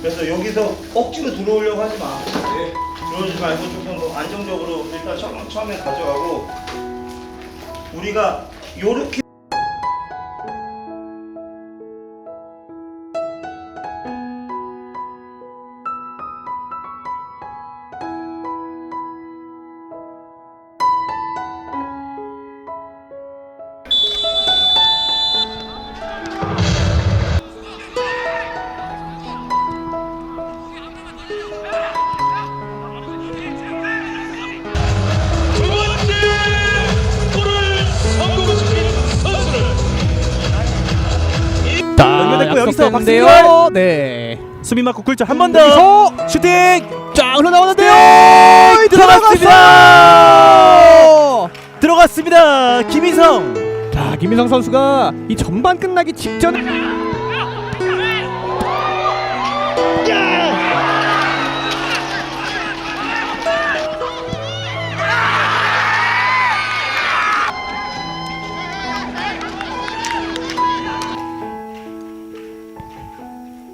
그래서 여기서 억지로 들어오려고 하지 마. 들어오지 말고 조금 더 안정적으로 일단 처, 처음에 가져가고 우리가 요렇게 연결됐고 여기서 약속됐는데요. 박승규 네. 수비 맞고 굴절 한 번 더 여기서 슈팅 쫙 흘러나오는데요. 들어갔습니다 들어갔습니다 김희성 자, 김민성 선수가 이 전반 끝나기 직전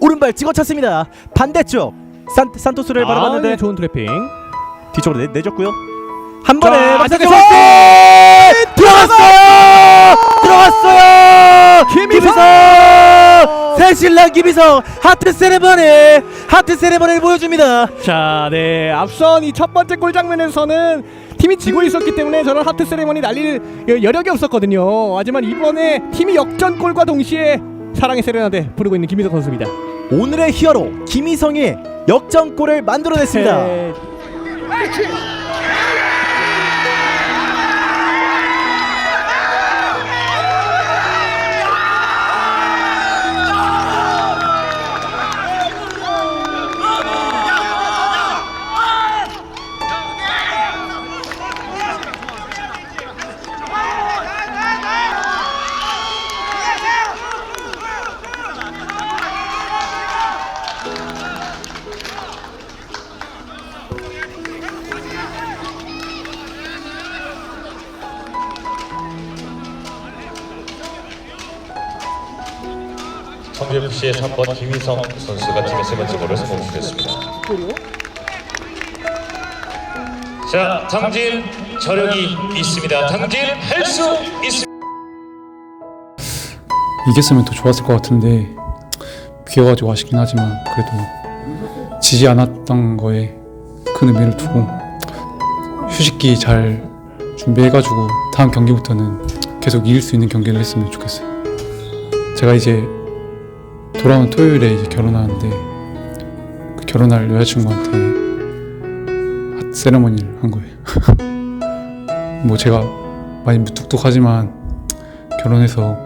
오른발 찍어 찼습니다. 반대쪽 산, 산토스를 바로 아, 봤는데 네, 좋은 트래핑. 뒤쪽으로 내, 내줬고요. 한 번에 슈팅 들어갔어요! 들어갔어요! 김희성! 새신랑 김희성! 하트 세레머니! 하트 세레머니를 보여줍니다. 자, 네. 앞선 이 첫 번째 골 장면에서는 팀이 지고 있었기 때문에 저런 하트 세레머니 날릴 여- 여력이 없었거든요. 하지만 이번에 팀이 역전골과 동시에 사랑의 세레나데 부르고 있는 김민석 선수입니다. 오늘의 히어로 김희성이 역전골을 만들어냈습니다 네. 청주FC의 3번 김희성 선수가 팀의 세 번째 골을 성공시켰습니다. 자, 당진 저력이 있습니다. 당진 할 수 있습니다. 이겼으면 더 좋았을 것 같은데 비어가지고 아쉽긴 하지만 그래도 지지 않았던 거에 큰 의미를 두고 휴식기 잘 준비해가지고 다음 경기부터는 계속 이길 수 있는 경기를 했으면 좋겠어요. 제가 이제 돌아온 토요일에 이제 결혼하는데 그 결혼할 여자친구한테 핫 세레머니를 한 거예요. 뭐 제가 많이 무뚝뚝하지만 결혼해서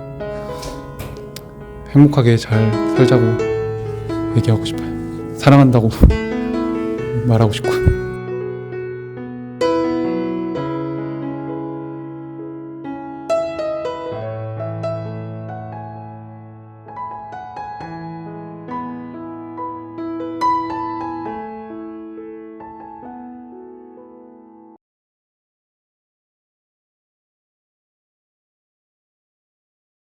행복하게 잘 살자고 얘기하고 싶어요. 사랑한다고 말하고 싶고.